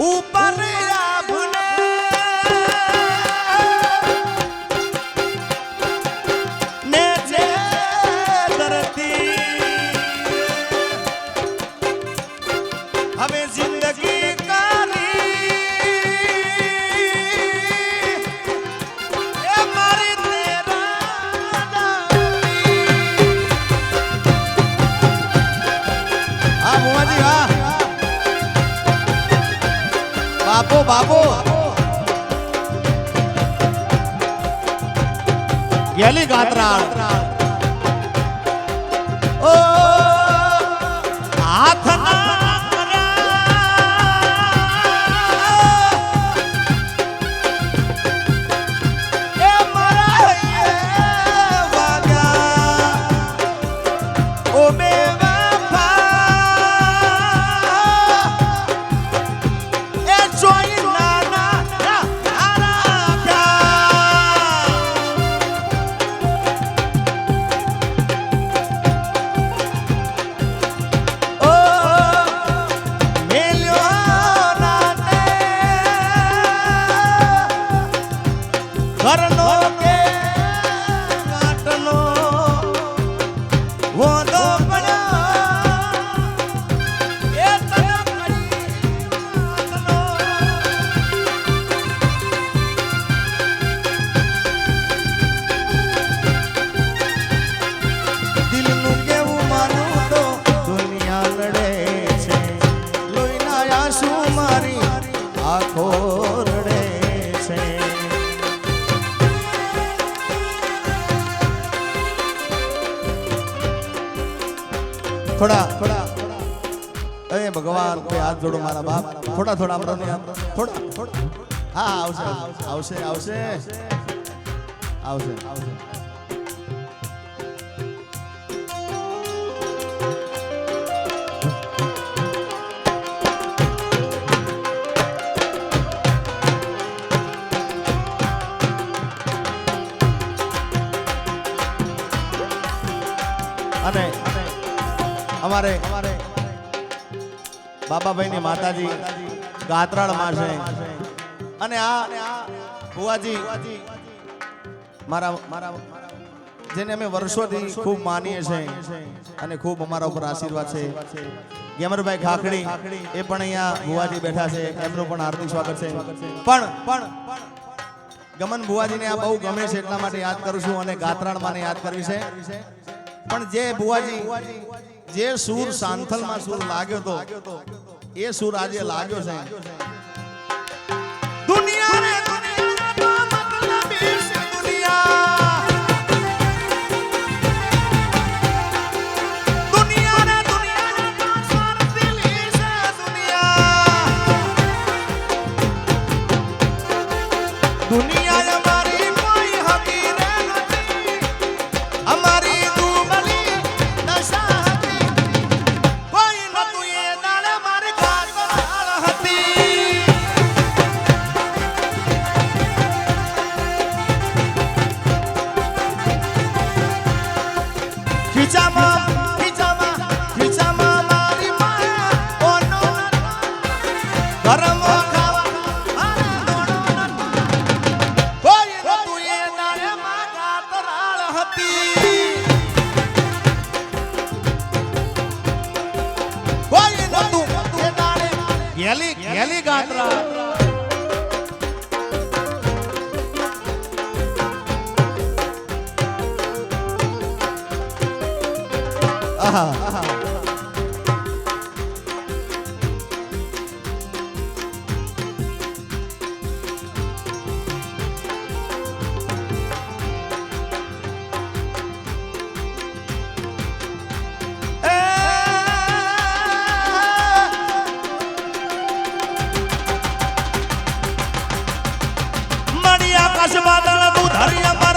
উপারে ઓ બાબો ગેલી ગાતરા મારા બાપ. થોડા થોડા થોડા હા આવશે આવશે આવશે. આવશે અને અમારે અમારે બાબાભાઈની માતાજી ગાત્રાળમાં છે અને આ ભુવાજી મારા મારા જેને અમે વર્ષોથી ખૂબ માનીએ છીએ અને ખૂબ અમારા ઉપર આશીર્વાદ છે. ગેમરભાઈ ખાખડી એ પણ અહીંયા ભુવાજી બેઠા છે. એમનું પણ હાર્દિક સ્વાગત છે. પણ પણ ગમન ભુવાજીને આ બહુ ગમે છે એટલા માટે યાદ કરું છું અને ગાત્રાળમાંને યાદ કરવી છે. પણ જે ભુવાજી જે સૂર સાંથલમાં સૂર લાગ્યો તો એ સૂર આજે લાગ્યો છે દુનિયા આહા આકાશ વાદળ તું ધર્યા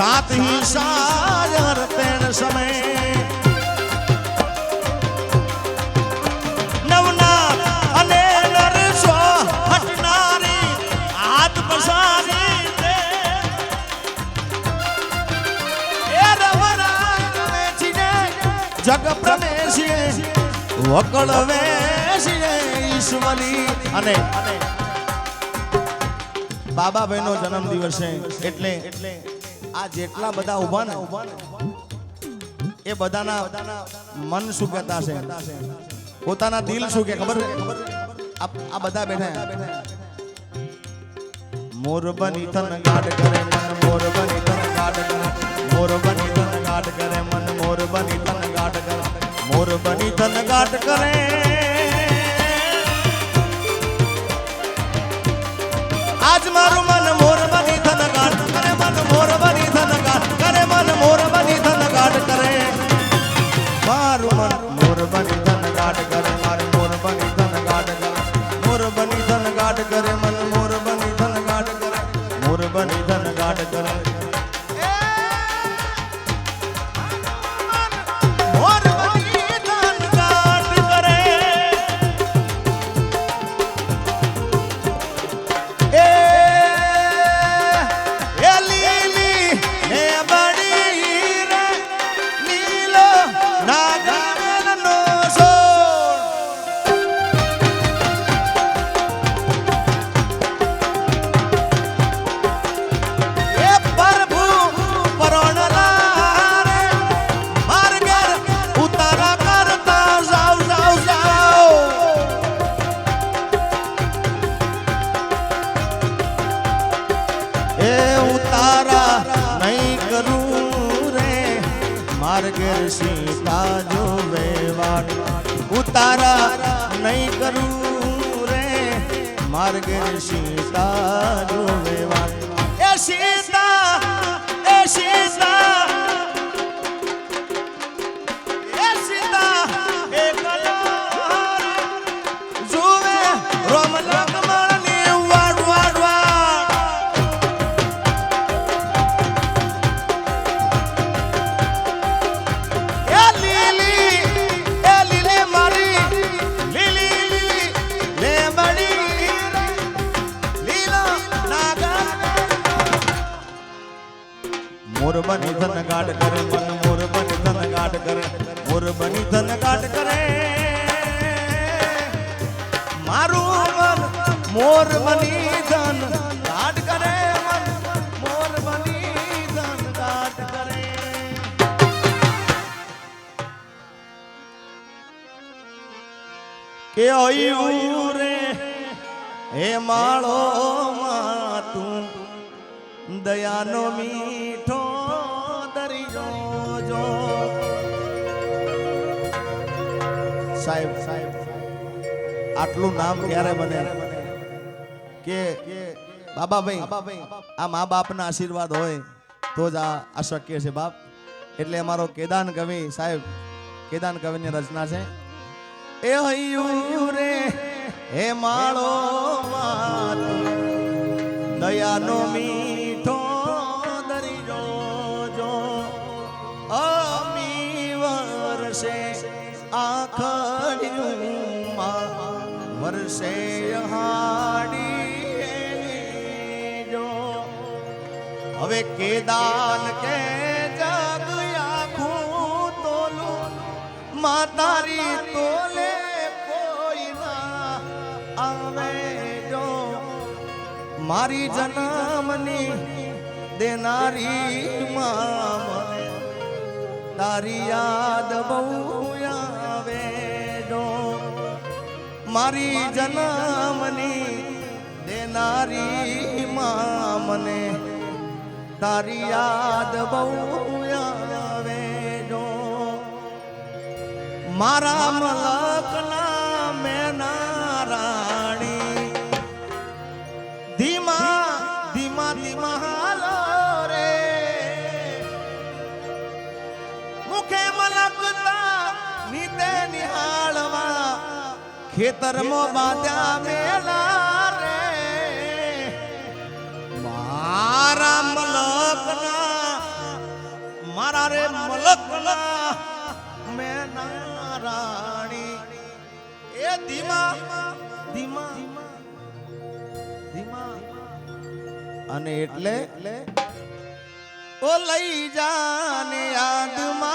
સાત હી સાયર તેણ સમય અને નરસો હટનારી હાથ પસારી જગ પ્રવેશીએ વકળ વેશીએ ઈશ્વરી અને બાબાભાઈ નો જન્મ દિવસ છે એટલે એટલે આ જેટલા બધા ઊભા ને, એ બધાના મન શું કહેતા છે પોતાના દિલ શું કે, ખબર આ બધા બેઠા મોર બની તન ગાડ કરે મન, મોર બની તન ગાડ કરે, મોર બની તન ગાડ કરે મન, મોર બની તન ગાડ કરે, મોર બની તન ગાડ કરે. આજ મારું મન મોર માર્ગે સીતા જો વાટ ઉતારા નહીં કરું રે માર્ગે સીતા જો વાટ એ સીતા એ સીતા કરે મોર બની ધન ગાડ કરે મારું મન મોર બની ધન ગાડ કરે મોર બની ધન ગાડ કરે કે અયું રે હે માળો માં તું દયાનો મીઠો દરિયો જો સાહેબ આટલું નામ ક્યારે બને? કે બાબાભાઈ આ મા બાપના આશીર્વાદ હોય તો જ આ અશક્ય છે બાપ. એટલે અમારો કેદાન કવિ સાહેબ, કેદાન કવિની રચના છે. એ હૈયું રે, હે માળો દયાનો મીઠો હાડી જો હવે કેદાન કે જગ આખું તોલું માતારી તોલે કોઈ ના આવે જો મારી જન્મની દેનારી માં તારી યાદ બહુ મારી જન્મની દેનારી મા મને તારી યાદ બહુ આવે મારા મલકના ખેતરમો બાંધ્યા મેલા રે. મારા મલકના, મારા રે મલકના મેં રાણી. એ ધીમા ધીમા ધીમા. અને એટલે ઓ લઈ જાને યાદમાં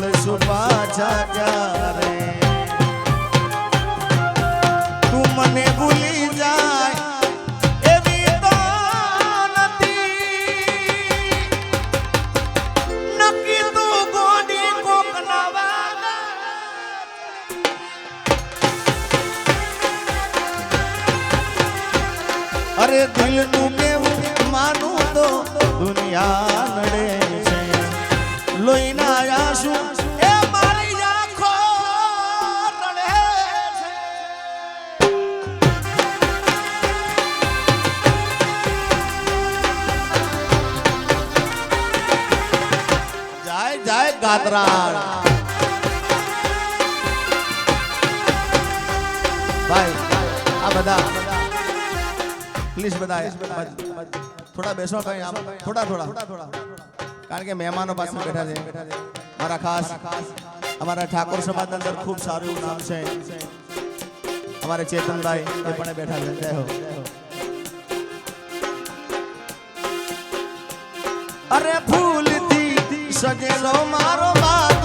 મળશું પાછા ક્યારે તું મને ભૂલી જાય, એવી તો નથી. નક્કી તું કેવું માનું તો દુનિયા જાય ગાતરાળ ભાઈ, આ બધા. પ્લીઝ બધા થોડા બેસો કઈ થોડા થોડા. કારણ કે મહેમાનો પાસે બેઠા છે. મારા ખાસ, અમારા ઠાકોર સમાજ અંદર ખૂબ સારું એવું નામ છે. અમારે ચેતનભાઈ એ પણ બેઠા છે. જય હો. અરે ફૂલથી સજેલો મારો બાદ